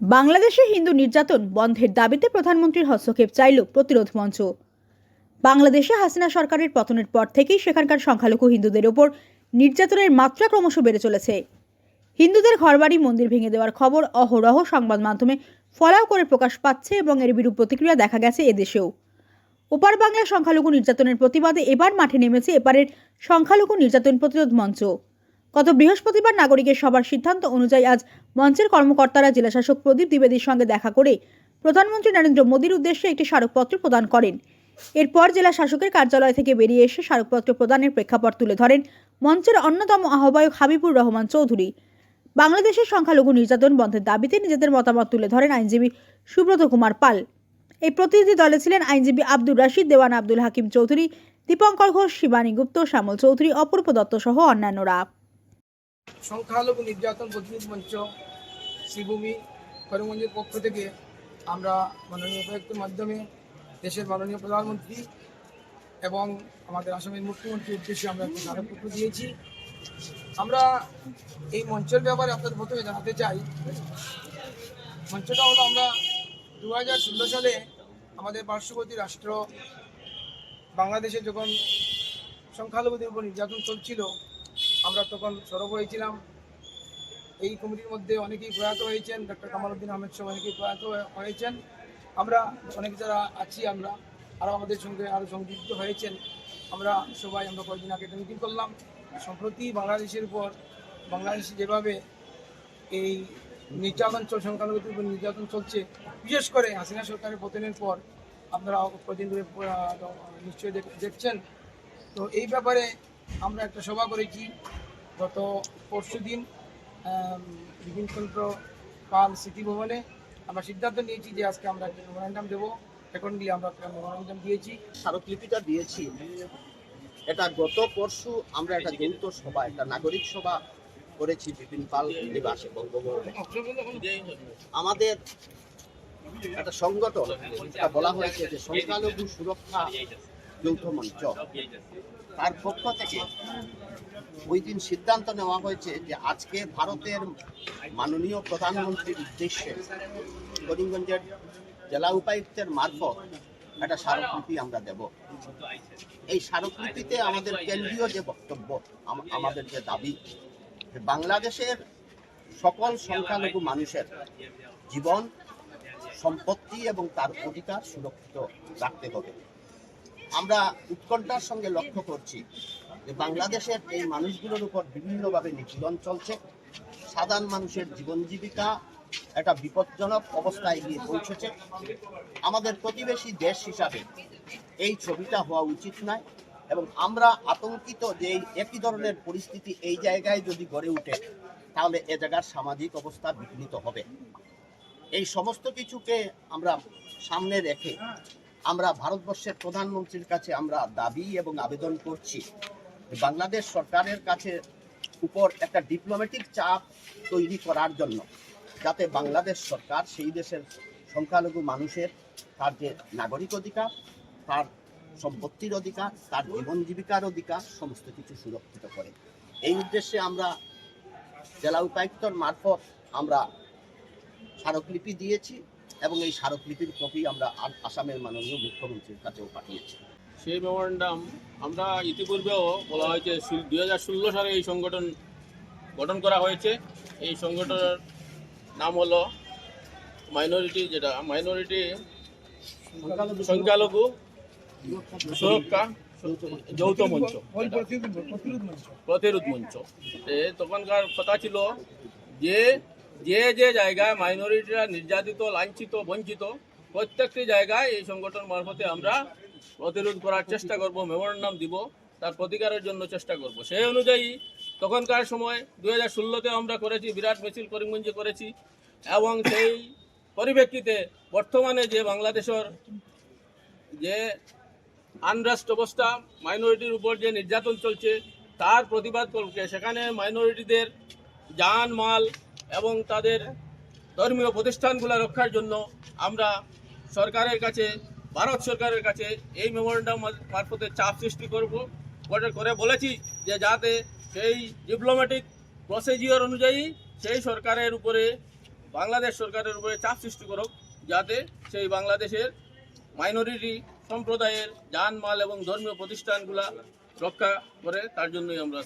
বাংলাদেশে হিন্দু নির্যাতন বন্ধের দাবিতে প্রধানমন্ত্রীর হস্তক্ষেপ চাইল প্রতিরোধ মঞ্চ। বাংলাদেশে হাসিনা সরকারের পতনের পর থেকেই সেখানকার সংখ্যালঘু হিন্দুদের ওপর নির্যাতনের মাত্রা ক্রমশ বেড়ে চলেছে। হিন্দুদের ঘরবাড়ি, মন্দির ভেঙে দেওয়ার খবর, অহরহ সংবাদ মাধ্যমে ফলাও করে প্রকাশ পাচ্ছে এবং এর বিরূপ প্রতিক্রিয়া দেখা গেছে এদেশেও। ওপার বাংলার সংখ্যালঘু নির্যাতনের প্রতিবাদে এবার মাঠে নেমেছে এপারের সংখ্যালঘু নির্যাতন প্রতিরোধ মঞ্চ। গত বৃহস্পতিবার নাগরিকের সবার সিদ্ধান্ত অনুযায়ী আজ মঞ্চের কর্মকর্তারা জেলাশাসক প্রদীপ দ্বিবেদীর সঙ্গে দেখা করে প্রধানমন্ত্রী নরেন্দ্র মোদীর উদ্দেশ্যে একটি স্মারকপত্র প্রদান করেন। এরপর জেলা শাসকের কার্যালয় থেকে বেরিয়ে এসে স্মারকপত্র প্রদানের প্রেক্ষাপট তুলে ধরেন মঞ্চের অন্যতম আহ্বায়ক হাবিবুর রহমান চৌধুরী। বাংলাদেশের সংখ্যালঘু নির্যাতন বন্ধের দাবিতে নিজেদের মতামত তুলে ধরেন আইনজীবী সুব্রত কুমার পাল। এই প্রতিনিধি দলে ছিলেন আইনজীবী আব্দুর রাশিদ, দেওয়ান আব্দুল হাকিম চৌধুরী, দীপঙ্কর ঘোষ, শিবানী গুপ্ত, শ্যামল চৌধুরী, অপূর্ব দত্ত সহ অন্যান্যরা। সংখ্যালঘু নির্যাতন প্রতিনিধি মঞ্চ শ্রীভূমি করিমগঞ্জের পক্ষ থেকে আমরা মাননীয় উপায়ুক্তের মাধ্যমে দেশের মাননীয় প্রধানমন্ত্রী এবং আমাদের আসামের মুখ্যমন্ত্রীর উদ্দেশ্যে আমরা একটি স্মারকপত্র দিয়েছি। আমরা এই মঞ্চের ব্যাপারে আপনাদের প্রথমে জানাতে চাই, মঞ্চটা হলো আমরা দু হাজার ষোলো সালে আমাদের পার্শ্ববর্তী রাষ্ট্র বাংলাদেশে যখন সংখ্যালঘুদের উপর নির্যাতন চলছিল আমরা তখন সরব হয়েছিলাম। এই কমিটির মধ্যে অনেকেই প্রয়াত হয়েছেন, ডক্টর কামালউদ্দিন আহমেদ সহ অনেকেই প্রয়াত হয়েছেন। আমরা অনেক যারা আছি, আমরা আরও আমাদের সঙ্গে আরও সংযুক্ত হয়েছেন। আমরা সবাই, আমরা কয়েকদিন আগে একটা মিটিং করলাম। সম্প্রতি বাংলাদেশের উপর, বাংলাদেশে যেভাবে এই নির্যাতন চল, সংখ্যালঘুদের উপর নির্যাতন চলছে, বিশেষ করে হাসিনা সরকারের পতনের পর, আপনারা কদিন ধরে নিশ্চয়ই দেখ- দেখছেন। তো এই ব্যাপারে আমরা একটা সভা করেছি গত পরশু দিন বিপিনচন্দ্র পাল স্মৃতি ভবনে। আমরা সিদ্ধান্ত নিয়েছি যে আজকে আমরা একটা মেমোরেন্ডাম দেবো। এখন গিয়ে আমরা একটা মেমোরেন্ডাম দিয়েছি। স্মারকলিপিটা দিয়েছি। এটা গত পরশু আমরা একটা যৌথ সভা, একটা নাগরিক সভা করেছি বিপিন পাল নিবাসে বঙ্গভবনে আমাদের একটা সংগঠন বলা হয়েছে যে সংখ্যালঘু সুরক্ষা যৌথ মঞ্চ। তার পক্ষ থেকে ওই দিন সিদ্ধান্ত নেওয়া হয়েছে যে আজকে ভারতের মাননীয় প্রধানমন্ত্রীর উদ্দেশ্যে করিমগঞ্জের জেলা উপায়ুক্তের মারফত একটা স্মারকলিপি আমরা দেব। এই স্মারকলিপিতে আমাদের কেন্দ্রীয় যে বক্তব্য আমাদের যে দাবি বাংলাদেশের সকল সংখ্যালঘু মানুষের জীবন, সম্পত্তি এবং তার অধিকার সুরক্ষিত রাখতে হবে। আমরা উৎকণ্ঠার সঙ্গে লক্ষ্য করছি যে বাংলাদেশের এই মানুষগুলোর উপর বিভিন্নভাবে নিপীড়ন চলছে। সাধারণ মানুষের জীবন জীবিকা একটা বিপজ্জনক অবস্থায় গিয়ে পৌঁছেছে। আমাদের প্রতিবেশী দেশ হিসাবে এই ছবিটা হওয়া উচিত নয় এবং আমরা আতঙ্কিত যে এই একই ধরনের পরিস্থিতি এই জায়গায় যদি গড়ে ওঠে তাহলে এ জায়গার সামাজিক অবস্থা বিঘ্নিত হবে। এই সমস্ত কিছুকে আমরা সামনে রেখে আমরা ভারতবর্ষের প্রধানমন্ত্রীর কাছে আমরা দাবি এবং আবেদন করছি বাংলাদেশ সরকারের কাছে উপর একটা ডিপ্লোম্যাটিক চাপ তৈরি করার জন্য যাতে বাংলাদেশ সরকার সেই দেশের সংখ্যালঘু মানুষের, তার যে নাগরিক অধিকার, তার সম্পত্তির অধিকার, তার জীবন জীবিকার অধিকার সমস্ত কিছু সুরক্ষিত করে। এই উদ্দেশ্যে আমরা জেলা উপায়ুক্তর মারফত আমরা স্মারকলিপি দিয়েছি। এবং এই স্মারকলিপির কপি আমরা আসামের মাননীয় মুখ্যমন্ত্রীর কাছেও পাঠিয়েছি। সেই মেমোরেন্ডাম আমরা ইতিপূর্বেও বলা হয়েছে দু হাজার ষোলো সালে এই সংগঠন গঠন করা হয়েছে। এই সংগঠনের নাম হলো মাইনরিটি যেটা, মাইনরিটি সংখ্যালঘু সুরক্ষা যৌথ মঞ্চ। প্রতিরোধ মঞ্চ। তখনকার কথা ছিল যে যে যে জায়গায় মাইনরিটিরা নির্যাতিত, লাঞ্ছিত, বঞ্চিত, প্রত্যেকটি জায়গায় এই সংগঠন মারফতে আমরা প্রতিরোধ করার চেষ্টা করব মেমোরেন্ডাম দিব, তার প্রতিকারের জন্য চেষ্টা করব। সেই অনুযায়ী তখনকার সময় দু হাজার ষোলোতে আমরা করেছি, বিরাট মিছিল করিমগঞ্জে করেছি, এবং সেই পরিপ্রেক্ষিতে বর্তমানে যে বাংলাদেশের যে আনরেস্ট অবস্থা মাইনরিটির উপর যে নির্যাতন চলছে, তার প্রতিবাদ করতে সেখানে মাইনরিটিদের যান মাল এবং তাদের ধর্মীয় প্রতিষ্ঠানগুলো রক্ষার জন্য আমরা সরকারের কাছে, ভারত সরকারের কাছে এই মেমোরেন্ডাম মারফতে চাপ সৃষ্টি করব। করে করে বলেছি যে যাতে সেই ডিপ্লোম্যাটিক প্রসিজিওর অনুযায়ী সেই সরকারের উপরে, বাংলাদেশ সরকারের উপরে চাপ সৃষ্টি করুক, যাতে সেই বাংলাদেশের মাইনরিটি সম্প্রদায়ের যানমাল এবং ধর্মীয় প্রতিষ্ঠানগুলা রক্ষা করে তার জন্যই আমরা